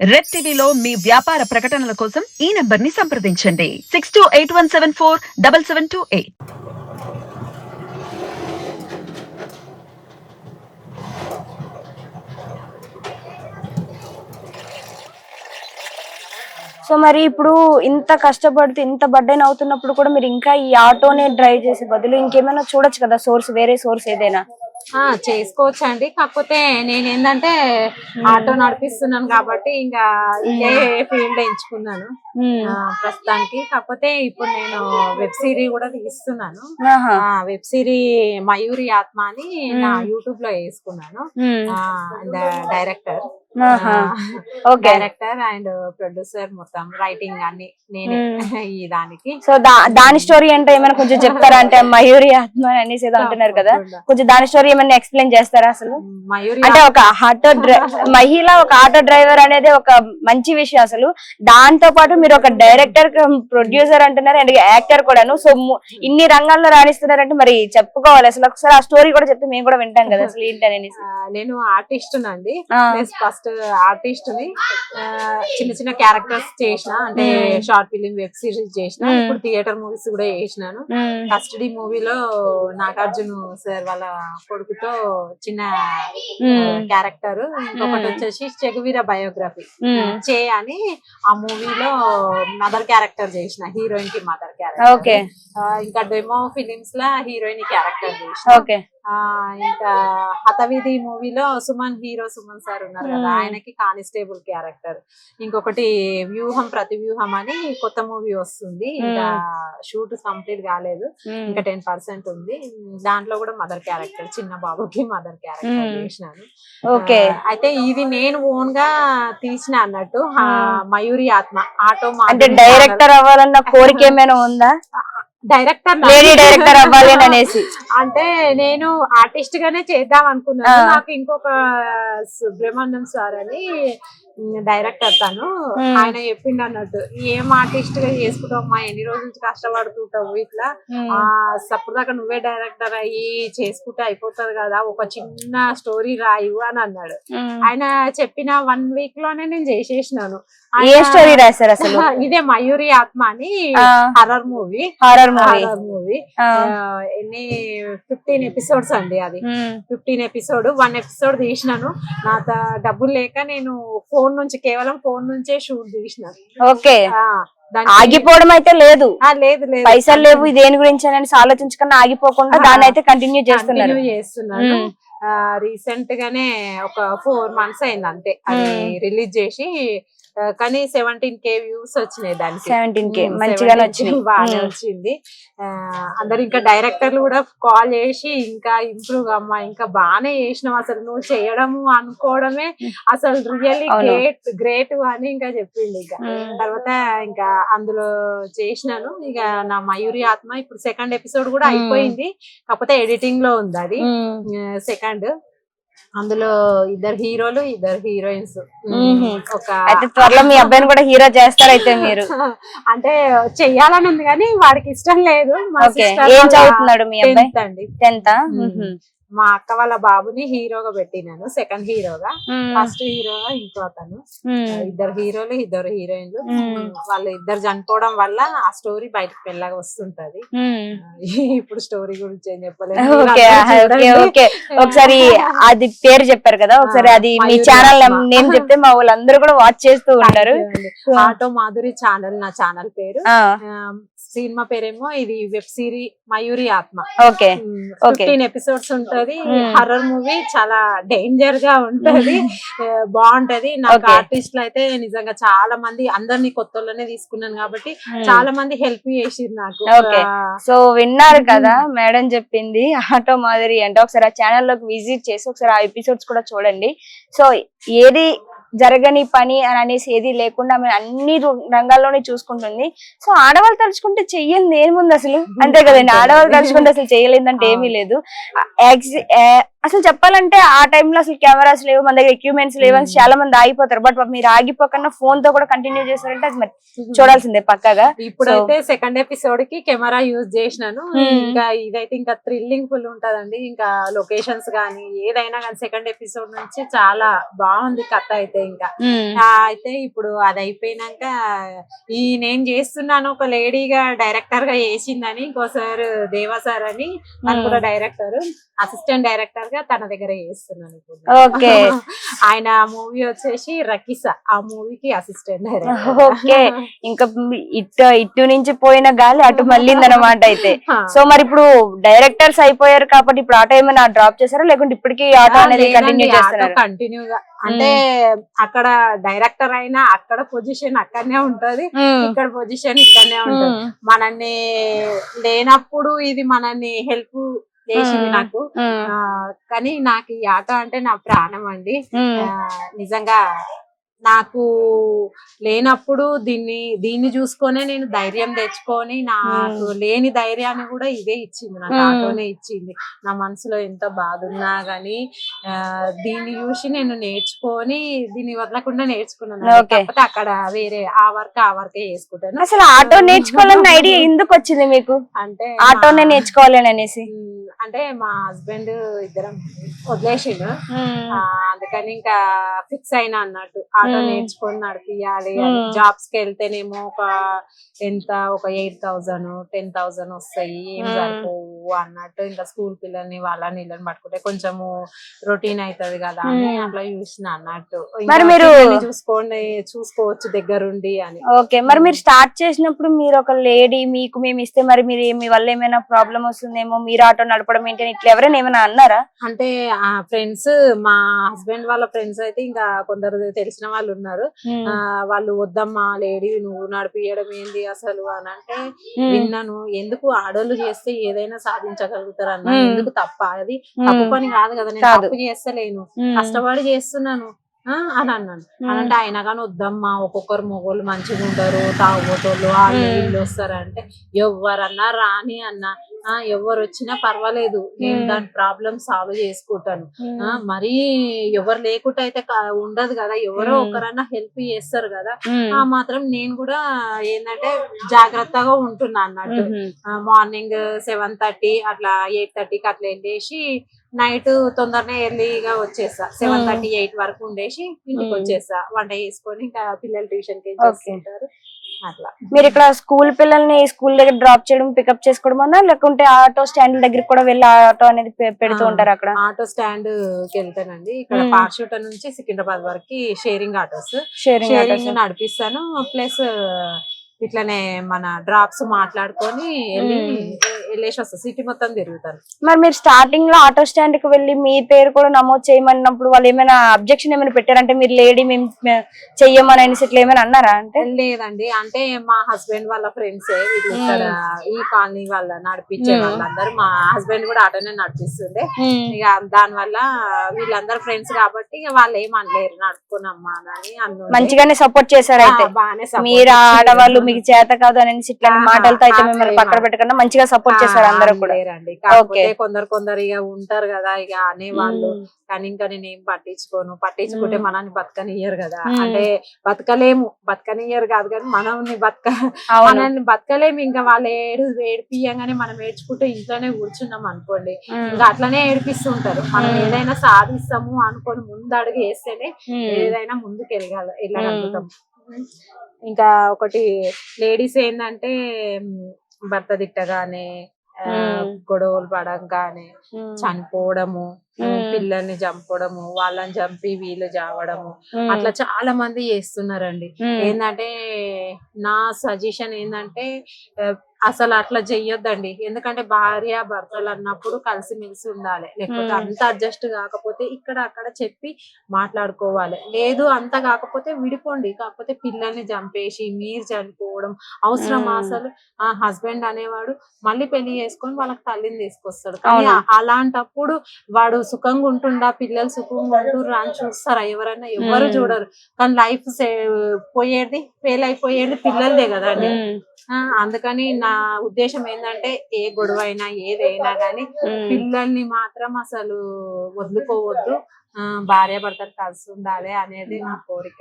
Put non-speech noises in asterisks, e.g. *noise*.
Red టీవీలో మీ వ్యాపార ప్రకటనల కోసం ఈ నంబర్ని సంప్రదించండి. Six two eight one seven four double seven two eight so మరి ఇప్పుడు ఇంత కష్టపడుతూ ఇంత బడ్డైన అవుతున్నప్పుడు కూడా మీరు ఇంకా ఈ ఆటోనే డ్రైవ్ చేసే బదులు ఇంకేమైనా చూడొచ్చు కదా సోర్స్ వేరే సోర్స్ ఏదైనా? చేసుకోవచ్చు అండి కాకపోతే నేను ఏంటంటే ఆటో నడిపిస్తున్నాను కాబట్టి ఇంకా ఇదే ఫీల్డ్ ఎంచుకున్నాను. ప్రస్తుతానికి. కాకపోతే ఇప్పుడు నేను వెబ్ సిరీ కూడా తీస్తున్నాను. వెబ్ సిరీ మయూరి ఆత్మ అని నా యూట్యూబ్లో వేసుకున్నాను. డైరెక్టర్. డైరెక్టర్ అండ్ ప్రొడ్యూసర్ మొత్తం రైటింగ్ అన్ని నేనే ఈ దానికి. సో దాని స్టోరీ అంటే ఏమైనా కొంచెం చెప్తారా? అంటే *laughs* మయూరి ఆత్మ అనేసి ఏదో అంటున్నారు కదా. కొంచెం దాని స్టోరీ ఏమైనా ఎక్స్ప్లెయిన్ చేస్తారా అసలు? మయూరి అంటే ఒక ఆటో మహిళ ఒక ఆటో డ్రైవర్ అనేది ఒక మంచి విషయం అసలు. దాంతో పాటు మీరు ఒక డైరెక్టర్ ప్రొడ్యూసర్ అంటున్నారు అండ్ యాక్టర్ కూడాను. సో ఇన్ని రంగాల్లో రాణిస్తున్నారంటే మరి చెప్పుకోవాలి. అసలు ఒకసారి ఆ స్టోరీ కూడా చెప్తే మేము కూడా వింటాం కదా అసలు ఏంటనేసి నేను ఆర్టిస్ట్ నండి ఆ. ఫస్ట్ ఆర్టిస్ట్ని ఆ, చిన్న చిన్న క్యారెక్టర్స్ చేసిన అంటే షార్ట్ ఫిలిం వెబ్ సిరీస్ చేసిన. ఇప్పుడు థియేటర్ మూవీస్ కూడా చేసినాను. కస్టడీ మూవీలో నాగార్జున సార్ వాళ్ళ కొడుకుతో చిన్న. క్యారెక్టర్ ఇంకొకటి. వచ్చేసి చెగువీర బయోగ్రఫీ. చే అని ఆ మూవీలో మదర్ క్యారెక్టర్ చేసిన హీరోయిన్కి మదర్ ఓకే క్యారెక్టర్ ఇంకా డెమో ఫిలిమ్స్ లా హీరోయిన్ క్యారెక్టర్ ఓకే. ఆ ఇంకా హతవిధి మూవీలో సుమన్ హీరో సుమన్ సార్ ఉన్నారు కదా. ఆయనకి కానిస్టేబుల్ క్యారెక్టర్ ఇంకొకటి వ్యూహం ప్రతి వ్యూహం అని కొత్త మూవీ వస్తుంది. ఇంకా షూట్ కంప్లీట్ కాలేదు. ఇంకా టెన్ పర్సెంట్ ఉంది. దాంట్లో కూడా మదర్ క్యారెక్టర్ చిన్న బాబుకి మదర్ క్యారెక్టర్. చేసినాను. ఓకే. అయితే ఇది నేను ఓన్గా తీసిన అన్నట్టు. మయూరి ఆత్మ ఆటో అంటే డైరెక్టర్ అవ్వాలన్న కోరిక ఏమైనా ఉందా? డైరెక్టర్ లేడీ డైరెక్టర్ అవ్వాలి అని అనేసి. అంటే నేను ఆర్టిస్ట్ గానే చేద్దాం అనుకున్నాను. నాకు ఇంకొక సుబ్రహ్మణ్యం సార్ అని డైరెక్టర్ తను. ఆయన చెప్పిండు అన్నట్టు ఏం ఆర్టిస్ట్గా చేసుకుంటావు అమ్మా ఎన్ని రోజుల నుంచి కష్టపడుతుంటావు? ఇట్లా. ఆ సప్పుడు దాకా నువ్వే డైరెక్టర్ అయ్యి చేసుకుంటే అయిపోతుంది కదా ఒక చిన్న స్టోరీ రాయు అని అన్నాడు. ఆయన చెప్పిన వన్ వీక్లోనే నేను చేసేసినాను. ఏ స్టోరీ రాశారు అసలు? *laughs* ఇదే మయూరి ఆత్మ అని. Horror movie horror movie horror movie ఎన్ని ఫిఫ్టీన్ ఎపిసోడ్స్ అండి అది. ఫిఫ్టీన్ ఎపిసోడ్ వన్ ఎపిసోడ్ తీసినాను. నా డబ్బులు లేక నేను ఫోన్ నుంచి కేవలం ఫోన్ నుంచే షూట్ తీసినాను ఓకే ఆగిపోవడం అయితే లేదు ఆ, లేదు లేదు పైసలు లేవు దేని గురించి ఆలోచించకుండా ఆగిపోకుండా. దాన్ని అయితే కంటిన్యూ చేస్తున్నారు మ్మ్. రీసెంట్ గానే ఒక ఫోర్ మంత్స్ అయింది అంతే అది. రిలీజ్ చేసి కానీ సెవెంటీన్ కే వ్యూస్ వచ్చినాయి దానికి సెవెంటీన్ కే 17K వచ్చింది బాగానే. వచ్చింది అందరు ఇంకా డైరెక్టర్లు కూడా కాల్ చేసి ఇంకా ఇంప్రూవ్ అమ్మా ఇంకా బాగానే చేసినావు అసలు నువ్వు చేయడము అనుకోవడమే అసలు రియల్లీ. గ్రేట్ గ్రేట్ అని ఇంకా చెప్పింది ఇంకా. తర్వాత ఇంకా అందులో చేసినాను ఇక నా మయూరి ఆత్మ ఇప్పుడు సెకండ్ ఎపిసోడ్ కూడా. అయిపోయింది కాకపోతే ఎడిటింగ్లో ఉంది అది. సెకండ్ అందులో ఇద్దరు హీరోలు ఇద్దరు హీరోయిన్స్. ఒక అయితే త్వరలో మీ అబ్బాయిని కూడా హీరో చేస్తారైతే మీరు. *laughs* అంటే చెయ్యాలని ఉంది కానీ వాడికి ఇష్టం లేదు. ఏం చదువుతున్నాడు మీ అబ్బాయి? టెన్త్. మా అక్క వాళ్ళ బాబుని హీరోగా పెట్టినాను. సెకండ్ హీరోగా. ఫస్ట్ హీరోగా ఇంకో అతను. ఇద్దరు హీరోలు ఇద్దరు హీరోయిన్లు. వాళ్ళు ఇద్దరు చనిపోవడం వల్ల ఆ స్టోరీ బయటకు వెళ్ళగా వస్తుంటది. ఇప్పుడు స్టోరీ గురించి ఏం చెప్పలేదు. ఒకసారి అది పేరు చెప్పారు కదా ఒకసారి అది మీ ఛానల్. నేమ్ చెప్తే మా వాళ్ళందరూ కూడా వాచ్ చేస్తూ ఉంటారు. ఆటో మాధురి ఛానల్ నా ఛానల్ పేరు. సినిమా పేరేమో ఇది వెబ్ సిరీ మయూరి ఆత్మ. ఓకే. ఫిఫ్టీన్ ఎపిసోడ్స్ ఉంటది. హర్రర్ మూవీ చాలా డేంజర్గా ఉంటది బాగుంటది. నాకు. ఆర్టిస్టులు అయితే నిజంగా చాలా మంది అందరినీ కొత్తలోనే తీసుకున్నాను కాబట్టి చాలా మంది హెల్ప్ చేసిర్రు నాకు. సో విన్నారు కదా మేడం చెప్పింది ఆటో మాదిరి. అంటే ఒకసారి ఆ ఛానల్లోకి విజిట్ చేసి ఒకసారి ఆ ఎపిసోడ్స్ కూడా చూడండి. సో ఏది జరగని పని అని అనేసి ఏది లేకుండా ఆమె అన్ని రు- రంగాల్లోనే చూసుకుంటుంది. సో ఆడవాళ్ళు తలుచుకుంటే చెయ్యండి ఏముంది అసలు? అంతే కదండి. ఆడవాళ్ళు తలుచుకుంటే అసలు చేయలేదంటే ఏమీ లేదు. అసలు చెప్పాలంటే ఆ టైంలో అసలు కెమెరాస్ లేవు మన దగ్గర ఎక్విప్మెంట్స్ లేవు అని. చాలా మంది ఆగిపోతారు. బట్ మీరు ఆగిపోకుండా ఫోన్తో కూడా కంటిన్యూ చేస్తారంటే అది మరి చూడాల్సిందే పక్కగా. ఇప్పుడైతే సెకండ్ ఎపిసోడ్కి కెమెరా యూజ్ చేసినాను. ఇంకా ఇదైతే ఇంకా థ్రిల్లింగ్ ఫుల్ ఉంటదండి. ఇంకా లొకేషన్స్ గానీ ఏదైనా కానీ సెకండ్ ఎపిసోడ్ నుంచి చాలా బాగుంది కథ అయితే ఇంకా. అయితే ఇప్పుడు అది అయిపోయినాక ఈ నేను చేస్తున్నాను ఒక లేడీగా డైరెక్టర్గా చేసిందని ఇంకో సార్ దేవా సార్ అని కూడా డైరెక్టర్ అసిస్టెంట్ డైరెక్టర్ గా తన దగ్గర చేస్తున్నాను ఇప్పుడు. *laughs* ఆయన మూవీ వచ్చేసి రకిస. ఆ మూవీకి అసిస్టెంట్ డైరెక్టర్ ఓకే. ఇంకా ఇటు ఇటు నుంచి పోయిన గాలి అటు మళ్ళీంది అనమాట అయితే *laughs* సో మరి ఇప్పుడు డైరెక్టర్స్ అయిపోయారు కాబట్టి ఇప్పుడు ఆటో ఏమైనా డ్రాప్ చేశారా? లేకుంటే ఇప్పటికీ ఆటో అనేది కంటిన్యూ చేస్తున్నారు? కంటిన్యూ గా అంటే అక్కడ డైరెక్టర్ అయినా అక్కడ పొజిషన్ అక్కడనే ఉంటది. ఇక్కడ పొజిషన్ ఇక్కడనే ఉంటది. మనల్ని లేనప్పుడు ఇది మనల్ని హెల్ప్ చేసింది. నాకు. ఆ, కానీ నాకు ఈ ఆట అంటే నా ప్రాణం అండి. నిజంగా నాకు లేనప్పుడు దీన్ని దీన్ని చూసుకొనే నేను ధైర్యం తెచ్చుకొని నాకు లేని ధైర్యాన్ని కూడా ఇదే ఇచ్చింది. నాకు. ఆటోనే ఇచ్చింది. నా మనసులో ఎంత బాధ ఉన్నా గానీ దీన్ని చూసి నేను నేర్చుకొని దీన్ని వదలకుండా నేర్చుకున్నాను. కాకపోతే అక్కడ వేరే ఆ వర్క్ ఆ వర్కే చేసుకుంటాను. అసలు ఆటో నేర్చుకోవాలన్న ఐడియా ఎందుకు వచ్చింది మీకు? అంటే ఆటోనే నేర్చుకోవాలని అనేసి. అంటే మా హస్బెండ్ ఇద్దరం వదిలేసిండు. అందుకని ఇంకా ఫిక్స్ అయినా అన్నట్టు. ఆటో మ్మ్. నేర్చుకొని నడిపియాలి. జాబ్స్కి వెళ్తేనేమో ఒక ఎంత ఒక ఎయిట్ థౌసండ్ టెన్ థౌసండ్ వస్తాయి ఏం. సరిపోవు అన్నట్టు ఇంకా స్కూల్ పిల్లల్ని వాళ్ళని వీళ్ళని పట్టుకుంటే కొంచెము రొటీన్ అవుతది కదా అని. అట్లా చూసిన అన్నట్టు మరి మీరు- చూసుకోండి చూసుకోవచ్చు దగ్గరుండి అని ఓకే మరి మీరు స్టార్ట్ చేసినప్పుడు మీరు ఒక లేడీ మీకు మేము ఇస్తే మరి మీరు మీ వల్ల ఏమైనా ప్రాబ్లం వస్తుందేమో మీరు ఆటో నడపడం ఏంటి ఇట్లా ఎవరైనా ఏమైనా అన్నారా అంటే ఆ ఫ్రెండ్స్ మా హస్బెండ్ వాళ్ళ ఫ్రెండ్స్ అయితే ఇంకా కొందరు తెలిసిన వాళ్ళు ఉన్నారు. ఆ వాళ్ళు వద్దమ్మా లేడీ నువ్వు నడిపియడం ఏంది అసలు అని అంటే విన్నాను. ఎందుకు ఆడోళ్ళు చేస్తే ఏదైనా సాధించగలుగుతారు అన్న. ఎందుకు తప్ప? అది తప్పు పని కాదు కదా నేను. తప్పు చేస్తలేను. కష్టపడి చేస్తున్నాను. అని అన్నాను అని అంటే అయినా కానీ వద్దమ్మా ఒక్కొక్కరు మొగోళ్ళు మంచిగా ఉంటారు తాగుబోతోళ్ళు వాళ్ళు. వీళ్ళు వస్తారు అంటే ఎవరన్నా రాని అన్న ఆ ఎవరు వచ్చినా పర్వాలేదు. నేను. దాని ప్రాబ్లమ్ సాల్వ్ చేసుకుంటాను. ఆ, మరీ ఎవరు లేకుండా అయితే ఉండదు కదా. ఎవరో. ఒకరన్నా హెల్ప్ చేస్తారు కదా. ఆ మాత్రం నేను కూడా ఏంటంటే జాగ్రత్తగా ఉంటున్నా అన్నట్టు. మార్నింగ్ సెవెన్ థర్టీ అట్లా ఎయిట్ థర్టీకి అట్లా వెళ్ళేసి నైట్ తొందరనే ఎర్లీగా వచ్చేస్తా సెవెన్. థర్టీ ఎయిట్ వరకు ఉండేసి ఇంటికి. వచ్చేస్తా వంట చేసుకొని ఇంకా పిల్లలు ట్యూషన్కి. చేసుకుంటారు అట్లా మీరు ఇక్కడ స్కూల్ పిల్లల్ని స్కూల్ దగ్గర డ్రాప్ చేయడం పికప్ చేసుకోవడం లేకుంటే ఆటో స్టాండ్ దగ్గర కూడా వెళ్ళి ఆటో అనేది పెడుతూ. ఉంటారు అక్కడ ఆటో స్టాండ్కి వెళ్తానండి ఇక్కడ. పార్షూట నుంచి సికింద్రాబాద్ వరకు షేరింగ్ ఆటోస్ షేరింగ్ షేరింగ్ నడిపిస్తాను ప్లస్ ఇట్లనే మన డ్రాప్స్ మాట్లాడుకొని వెళ్ళి వెళ్ళేసి సిటీ మొత్తం తిరుగుతాను. మరి మీరు స్టార్టింగ్లో ఆటో స్టాండ్కి వెళ్ళి మీ పేరు కూడా నమోదు చేయమన్నప్పుడు వాళ్ళు ఏమైనా అబ్జెక్షన్ ఏమైనా పెట్టారంటే మీరు లేడీ మేము చెయ్యమని అనేసి ఇట్లా ఏమైనా అన్నారా అంటే? లేదండి. అంటే మా హస్బెండ్ వాళ్ళ ఫ్రెండ్స్ ఈ కాలనీ వాళ్ళ నడిపించే. వాళ్ళందరూ మా హస్బెండ్ కూడా ఆటోనే నడిపిస్తుండే. ఇక దాని వల్ల వీళ్ళందరూ ఫ్రెండ్స్ కాబట్టి వాళ్ళు ఏం అనలేరు. నడుపుకునమ్మా అని. మంచిగానే సపోర్ట్ చేశారు అయితే. మీరు. ఆడవాళ్ళు మీకు చేత కాదు అనేసి ఇట్లా ఆహా, మాటలతో అయితే మిమ్మల్ని పక్కన. పెట్టకుండా మంచిగా సపోర్ట్ ఆ, అందరూ కూడా. కాకపోతే. కొందరు కొందరు ఇక ఉంటారు కదా ఇక అనేవాళ్ళు. కానీ ఇంకా నేను ఏం పట్టించుకోను. పట్టించుకుంటే. మనల్ని బతకనియ్యరు కదా. అంటే బతకలేము. బతకనియ్యరు కాదు కానీ మనల్ని బతక మనల్ని బతకలేము. ఇంకా వాళ్ళు ఏడు ఏడిపియంగానే మనం ఏడ్చుకుంటే ఇంట్లోనే కూర్చున్నాం అనుకోండి. ఇంకా అట్లనే ఏడిపిస్తుంటారు. మనం. ఏదైనా సాధిస్తాము అనుకొని ముందు అడుగు వేస్తేనే. ఏదైనా ముందుకు వెళ్ళగల వెళ్ళగలుగుతాం ఇంకా ఒకటి లేడీస్ ఏంటంటే భర్త తిట్టగానే. గొడవలు పడంగానే. చనిపోవడము. పిల్లల్ని చంపడము వాళ్ళని చంపి వీళ్ళు చావడము. అట్లా చాలా మంది చేస్తున్నారండి. ఏంటంటే నా సజెషన్ ఏంటంటే అసలు అట్లా చెయ్యొద్దండి. ఎందుకంటే భార్య భర్తలు అన్నప్పుడు కలిసిమెలిసి ఉండాలి. లేకపోతే. అంత అడ్జస్ట్ కాకపోతే ఇక్కడ అక్కడ చెప్పి మాట్లాడుకోవాలి. లేదు అంత కాకపోతే విడిపోండి. కాకపోతే పిల్లల్ని చంపేసి మీరు చనిపోవడం అవసరమా మ్మ్. అసలు. ఆ హస్బెండ్ అనేవాడు మళ్ళీ పెళ్ళి చేసుకొని వాళ్ళకి తల్లిని తీసుకొస్తాడు. కానీ అలాంటప్పుడు వాడు సుఖంగా ఉంటుండా? పిల్లలు సుఖంగా ఉంటుర్రా అని చూస్తారా? ఎవరైనా ఎవరు. చూడరు. కానీ లైఫ్ పోయేది ఫెయిల్ అయిపోయేది పిల్లలదే కదండి. ఆ, అందుకని నా ఉద్దేశం ఏంటంటే ఏ గొడవ అయినా ఏదైనా గానీ పిల్లల్ని మాత్రం అసలు వదులుకోవద్దు. ఆ, భార్య భర్తలు కలిసి ఉండాలి అనేది నా కోరిక.